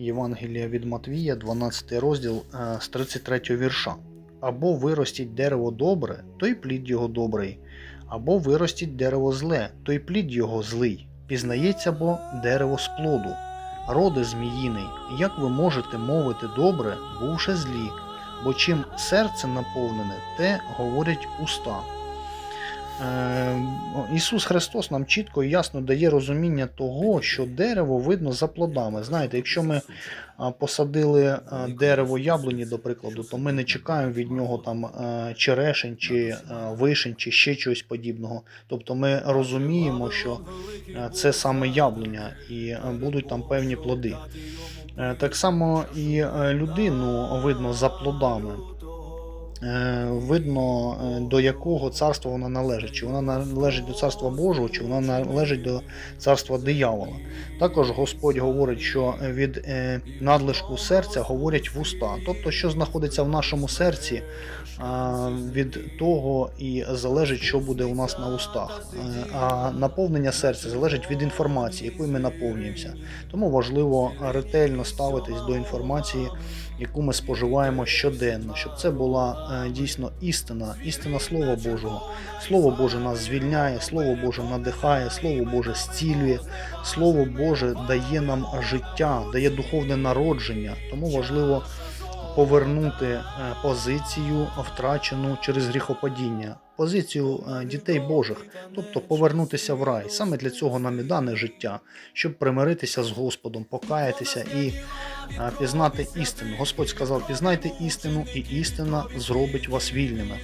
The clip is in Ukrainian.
Євангелія від Матвія, 12 розділ е, з 33 вірша. Або виростіть дерево добре, то й плід його добрий, або виростіть дерево зле, то й плід його злий. Пізнається бо дерево з плоду. Роди зміїний, як ви можете мовити добре, бувши злі, бо чим серце наповнене, те говорять уста. Е, Ісус Христос нам чітко і ясно дає розуміння того, що дерево видно за плодами. Знаєте, якщо ми посадили дерево яблуні, до прикладу, то ми не чекаємо від нього там черешень чи вишень, чи ще чогось подібного. Тобто ми розуміємо, що це саме яблуня, і будуть там певні плоди. Е, Так само і е, людину видно за плодами. Е, Видно, е, до якого царства вона належить. Чи вона належить до царства Божого, чи вона належить до царства диявола. Також Господь говорить, що від е, надлишку серця говорять вуста. Тобто, що знаходиться в нашому серці, від того і залежить, що буде у нас на устах. А наповнення серця залежить від інформації, якою ми наповнюємося. Тому важливо ретельно ставитись до інформації, яку ми споживаємо щоденно, щоб це була дійсно істина, істина Слова Божого. Слово Боже нас звільняє, Слово Боже надихає, Слово Боже зцілює, Слово Боже дає нам життя, дає духовне народження. Тому важливо повернути е, позицію втрачену через гріхопадіння, позицію е, дітей Божих, тобто повернутися в рай. Саме для цього нам і дане життя, щоб примиритися з Господом, покаятися і е, пізнати істину. Господь сказав: пізнайте істину, і істина зробить вас вільними.